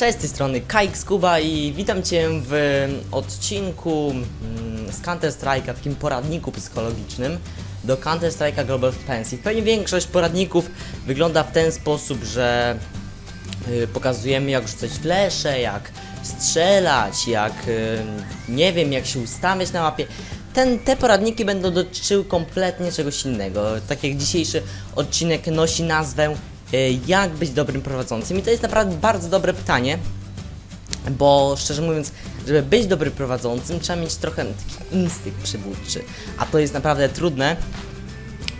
Cześć, z tej strony Kajk Skuba i witam Cię w odcinku mm, z Counter Strike'a, takim poradniku psychologicznym do Counter Strike'a Global Offensive. Pewnie większość poradników wygląda w ten sposób, że y, pokazujemy jak rzucać flesze, jak strzelać, jak y, nie wiem, jak się ustawiać na mapie. Ten, te poradniki będą dotyczyły kompletnie czegoś innego. Tak jak dzisiejszy odcinek nosi nazwę Jak być dobrym prowadzącym. I to jest naprawdę bardzo dobre pytanie, bo szczerze mówiąc, żeby być dobrym prowadzącym, trzeba mieć trochę taki instynkt przywódczy. A to jest naprawdę trudne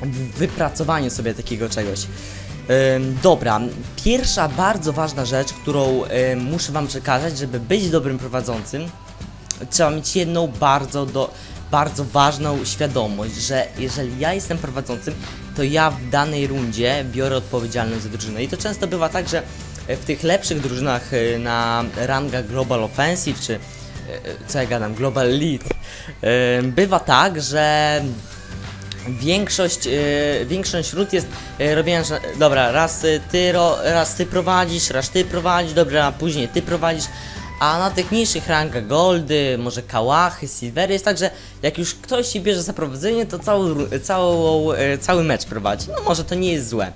w wypracowaniu sobie takiego czegoś. Dobra, pierwsza bardzo ważna rzecz, którą muszę Wam przekazać, żeby być dobrym prowadzącym, trzeba mieć jedną bardzo, do, bardzo ważną świadomość, że jeżeli ja jestem prowadzącym, to ja w danej rundzie biorę odpowiedzialność za drużynę. I to często bywa tak, że w tych lepszych drużynach y, na rangach Global Offensive, czy y, co ja gadam, Global Lead, bywa tak, że Większość, większość rund jest robienia, że dobra, raz ty, raz ty prowadzisz, raz ty prowadzisz, dobra, później ty prowadzisz, a na tych niższych rangach goldy, może kałachy, silvery jest tak, że jak już ktoś się bierze za prowadzenie, to całą, całą, yy, cały mecz prowadzi. No może to nie jest złe.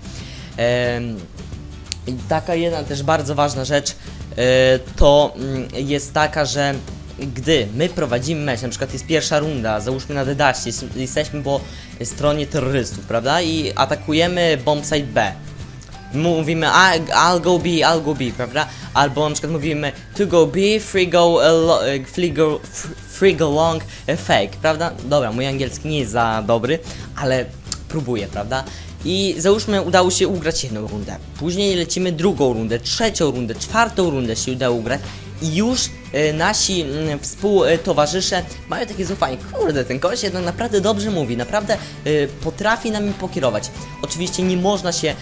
Taka jedna też bardzo ważna rzecz e, to mm, jest taka, że gdy my prowadzimy mecz, na przykład jest pierwsza runda, załóżmy na Dedaście, jest- jesteśmy po stronie terrorystów, prawda? I atakujemy bombsite B. Mówimy "I- I'll go B, I'll go B, prawda? Albo na przykład mówimy to go B, free go, alo- e, free go, free go long, e, fake, prawda? Dobra, mój angielski nie jest za dobry, ale próbuję, prawda? I załóżmy udało się ugrać jedną rundę. Później lecimy drugą rundę, trzecią rundę, czwartą rundę się udało ugrać. I już e, nasi mm, współtowarzysze mają takie zaufanie. Kurde, ten koleś jednak naprawdę dobrze mówi, naprawdę e, potrafi nami pokierować. Oczywiście nie można się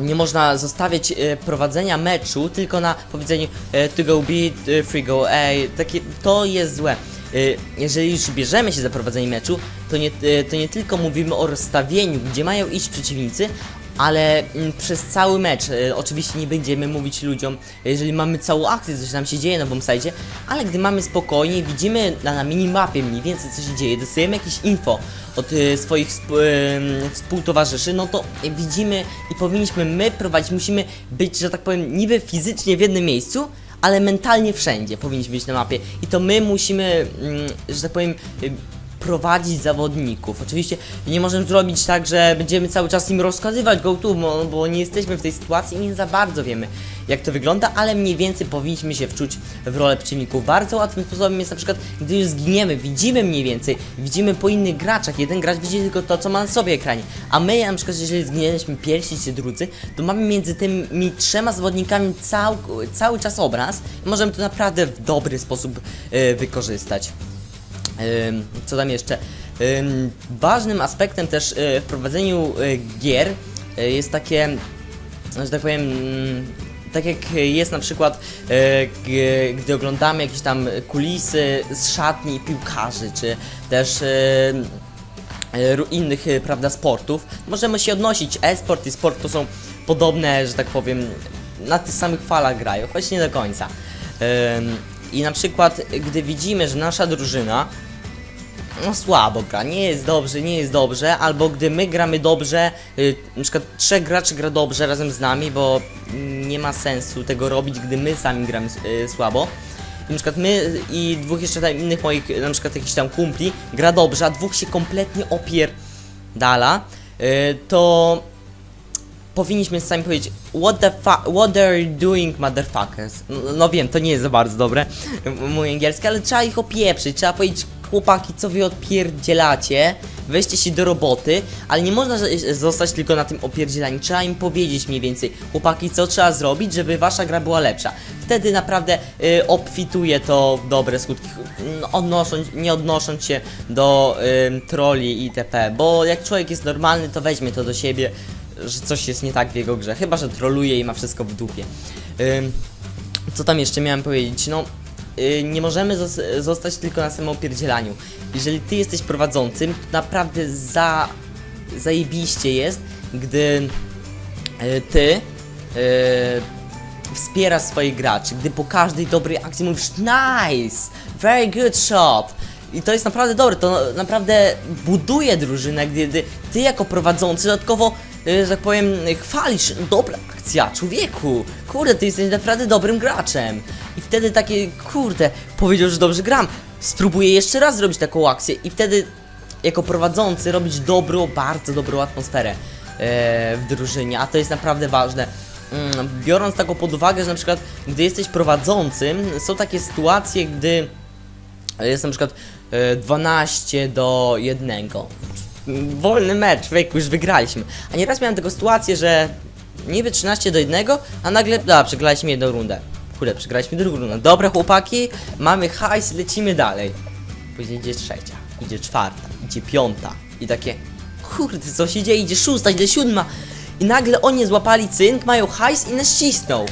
nie można zostawiać e, prowadzenia meczu tylko na powiedzeniu e, to go B, e, free go A, takie, to jest złe. E, jeżeli już bierzemy się za prowadzenie meczu, to nie, e, to nie tylko mówimy o rozstawieniu, gdzie mają iść przeciwnicy, ale mm, przez cały mecz, e, oczywiście nie będziemy mówić ludziom, jeżeli mamy całą akcję, co się nam się dzieje na bombsite, ale gdy mamy spokojnie, widzimy na, na minimapie mniej więcej co się dzieje, dostajemy jakieś info od e, swoich sp- em, współtowarzyszy, no to widzimy i powinniśmy my prowadzić, musimy być, że tak powiem, niby fizycznie w jednym miejscu, ale mentalnie wszędzie powinniśmy być na mapie. I to my musimy, mm, że tak powiem, y, prowadzić zawodników. Oczywiście nie możemy zrobić tak, że będziemy cały czas im rozkazywać go tu, bo, bo nie jesteśmy w tej sytuacji i nie za bardzo wiemy jak to wygląda, ale mniej więcej powinniśmy się wczuć w rolę przeciwników. Bardzo łatwym sposobem jest na przykład, gdy już zginiemy, widzimy mniej więcej, widzimy po innych graczach, jeden gracz widzi tylko to, co ma na sobie ekranie, a my na przykład, jeżeli zginieliśmy pierwsi czy drudzy, to mamy między tymi trzema zawodnikami cał, cały czas obraz i możemy to naprawdę w dobry sposób e, wykorzystać. Co tam jeszcze? Ym, Ważnym aspektem też y, w prowadzeniu y, gier y, jest takie, że tak powiem, mm, tak jak jest na przykład, gdy oglądamy jakieś tam kulisy z szatni piłkarzy, czy też innych, prawda, sportów, możemy się odnosić. E-sport i sport to są podobne, że tak powiem, na tych samych falach grają, choć nie do końca. I na przykład, gdy widzimy, że nasza drużyna no słabo gra, nie jest dobrze, nie jest dobrze, albo gdy my gramy dobrze, y, na przykład trzech graczy gra dobrze razem z nami, bo nie ma sensu tego robić, gdy my sami gramy y, słabo. I na przykład my i dwóch jeszcze tam innych moich, na przykład jakichś tam kumpli, gra dobrze, a dwóch się kompletnie opierdala, y, to powinniśmy sami powiedzieć What the fuck, what are you doing motherfuckers no, no wiem, to nie jest za bardzo dobre mój angielski, ale trzeba ich opieprzyć, trzeba powiedzieć chłopaki, co wy odpierdzielacie weźcie się do roboty, ale nie można zostać tylko na tym opierdzielaniu, trzeba im powiedzieć mniej więcej chłopaki, co trzeba zrobić, żeby wasza gra była lepsza wtedy naprawdę y, obfituje to dobre skutki, no, odnosząc, nie odnosząc się do y, troli itp., bo jak człowiek jest normalny, to weźmie to do siebie, że coś jest nie tak w jego grze, chyba, że troluje i ma wszystko w dupie. Ym, co tam jeszcze miałem powiedzieć? No, y, nie możemy zos- zostać tylko na samym opierdzielaniu. Jeżeli ty jesteś prowadzącym, to naprawdę za, zajebiście jest, gdy y, ty y, wspierasz swoich graczy, gdy po każdej dobrej akcji mówisz nice, very good shot. I to jest naprawdę dobre, to naprawdę buduje drużynę, gdy ty jako prowadzący dodatkowo, y, że tak powiem, chwalisz, dobra akcja, człowieku, kurde, ty jesteś naprawdę dobrym graczem. Wtedy takie, kurde, powiedział, że dobrze gram, spróbuję jeszcze raz zrobić taką akcję i wtedy jako prowadzący robić dobrą, bardzo dobrą atmosferę e, w drużynie, a to jest naprawdę ważne. Mm, Biorąc taką pod uwagę, że na przykład gdy jesteś prowadzącym, są takie sytuacje, gdy jest na przykład e, 12 do 1. Wolny mecz, wejku, już wygraliśmy. A nieraz miałem taką sytuację, że niby 13 do 1, a nagle, da, przegraliśmy jedną rundę. Kurde, przegraliśmy drugą rundę. Dobra chłopaki, mamy hajs, lecimy dalej. Później idzie trzecia, idzie czwarta, idzie piąta i takie kurde, co się dzieje, idzie szósta, idzie siódma i nagle oni złapali cynk, mają hajs i nas cisną.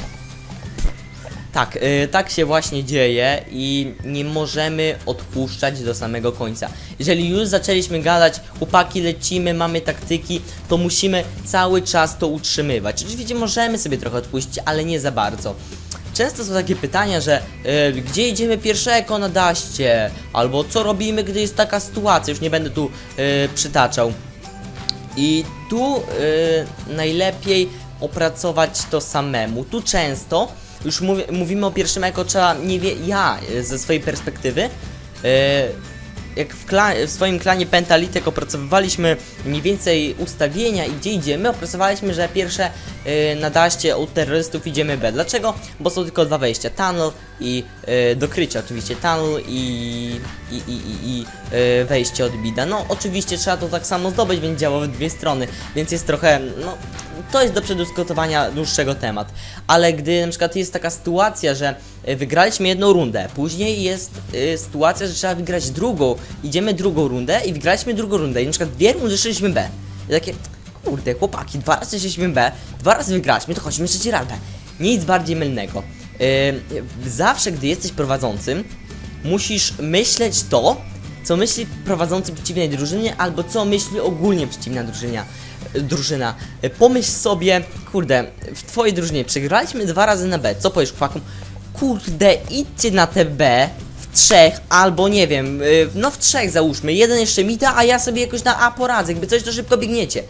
Tak, y, tak się właśnie dzieje i nie możemy odpuszczać do samego końca. Jeżeli już zaczęliśmy gadać, chłopaki lecimy, mamy taktyki, to musimy cały czas to utrzymywać. Oczywiście możemy sobie trochę odpuścić, ale nie za bardzo. Często są takie pytania, że y, gdzie idziemy pierwszego na daście, albo co robimy, gdy jest taka sytuacja, już nie będę tu y, przytaczał. I tu y, najlepiej opracować to samemu. Tu często, już mówi, mówimy o pierwszym eko, trzeba, nie wie, ja ze swojej perspektywy, y, jak w, w swoim klanie Pentalitek opracowywaliśmy mniej więcej ustawienia i gdzie idziemy, opracowaliśmy, że pierwsze y, na daście terrorystów idziemy B. Dlaczego? Bo są tylko dwa wejścia, tunnel i y, dokrycie oczywiście, tunnel i, i, i, i, i y, wejście od bida. No oczywiście trzeba to tak samo zdobyć, więc działa w dwie strony, więc jest trochę, no to jest do przedyskutowania dłuższego temat. Ale gdy na przykład jest taka sytuacja, że y, wygraliśmy jedną rundę, później jest y, sytuacja, że trzeba wygrać drugą, idziemy drugą rundę i wygraliśmy drugą rundę i na przykład dwie rundy szliśmy B. I takie, kurde, chłopaki, dwa razy szliśmy B, dwa razy wygraliśmy, to chodźmy trzeci raz B. Nic bardziej mylnego. Y, zawsze, gdy jesteś prowadzącym, musisz myśleć to, co myśli prowadzący przeciwnej drużynie, albo co myśli ogólnie przeciwna drużyna. Drużyna. Pomyśl sobie, kurde, w twojej drużynie przegraliśmy dwa razy na B, co powiesz chłopakom? Kurde, idźcie na te B w trzech, albo nie wiem, y, no w trzech załóżmy, jeden jeszcze mita, a ja sobie jakoś na A poradzę, jakby coś to szybko biegniecie.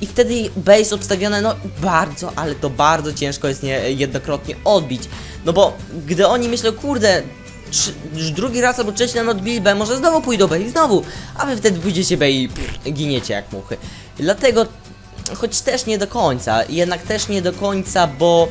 I wtedy B jest obstawione, no bardzo, ale to bardzo ciężko jest nie, jednokrotnie odbić. No bo gdy oni myślą, kurde, trzy, drugi raz albo trzeci nam odbili B, może znowu pójdą B i znowu, a wy wtedy pójdziecie B i pff, giniecie jak muchy. Dlatego, choć też nie do końca, jednak też nie do końca, bo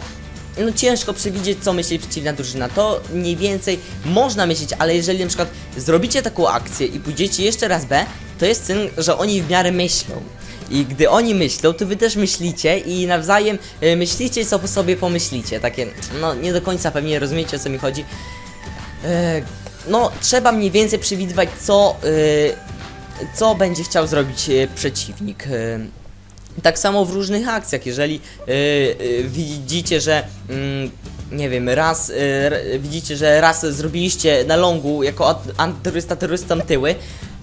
no ciężko przewidzieć, co myśli przeciwna drużyna. To mniej więcej można myśleć, ale jeżeli na przykład zrobicie taką akcję i pójdziecie jeszcze raz B, to jest syn, że oni w miarę myślą. I gdy oni myślą, to wy też myślicie i nawzajem y, myślicie, co po sobie pomyślicie. Takie, no nie do końca pewnie rozumiecie, o co mi chodzi. E, no, trzeba mniej więcej przewidywać, co, e, co będzie chciał zrobić e, przeciwnik. Tak samo w różnych akcjach, jeżeli e, e, widzicie, że mm, nie wiem, raz r- widzicie, że raz zrobiliście na longu jako antyterrorysta terrorystom tyły,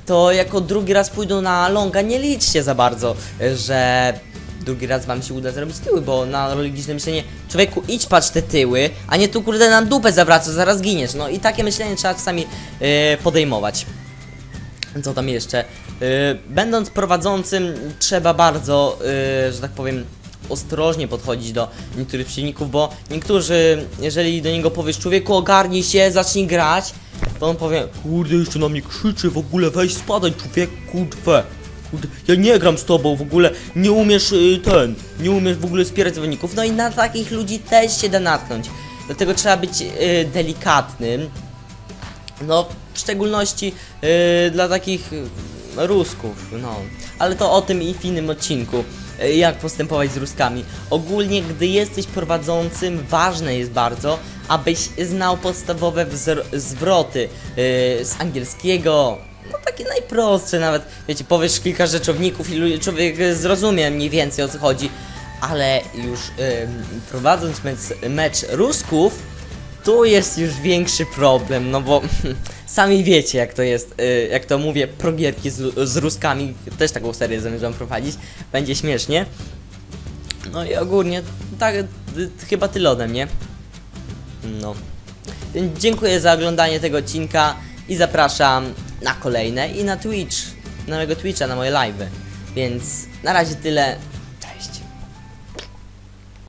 to jako drugi raz pójdą na longa, nie liczcie za bardzo, że drugi raz wam się uda zrobić tyły, bo na logiczne myślenie, człowieku idź patrz te tyły, a nie tu kurde nam dupę zawraca, zaraz giniesz. No i takie myślenie trzeba czasami e, podejmować. Co tam jeszcze? Yy, będąc prowadzącym, trzeba bardzo, yy, że tak powiem, ostrożnie podchodzić do niektórych przeciwników, bo niektórzy, jeżeli do niego powiesz, człowieku ogarnij się, zacznij grać, to on powie, kurde, jeszcze na mnie krzyczy, w ogóle weź spadaj, człowiek, kurde, ja nie gram z tobą, w ogóle nie umiesz y, ten, nie umiesz w ogóle wspierać zawodników, no i na takich ludzi też się da natknąć, dlatego trzeba być y, delikatnym, no, w szczególności yy, dla takich Rusków, no. Ale to o tym i w innym odcinku. Yy, jak postępować z Ruskami. Ogólnie, gdy jesteś prowadzącym, ważne jest bardzo, abyś znał podstawowe zwroty yy, z angielskiego. No takie najprostsze nawet. Wiecie, powiesz kilka rzeczowników i człowiek zrozumie mniej więcej o co chodzi. Ale już yy, prowadząc mecz, mecz Rusków, tu jest już większy problem, no bo sami wiecie jak to jest, y, jak to mówię, progierki z, z Ruskami, też taką serię zamierzam prowadzić, będzie śmiesznie. No i ogólnie, tak, y, chyba tyle ode mnie. No. Więc dziękuję za oglądanie tego odcinka i zapraszam na kolejne i na Twitch, na mojego Twitcha, na moje live'y. Więc na razie tyle.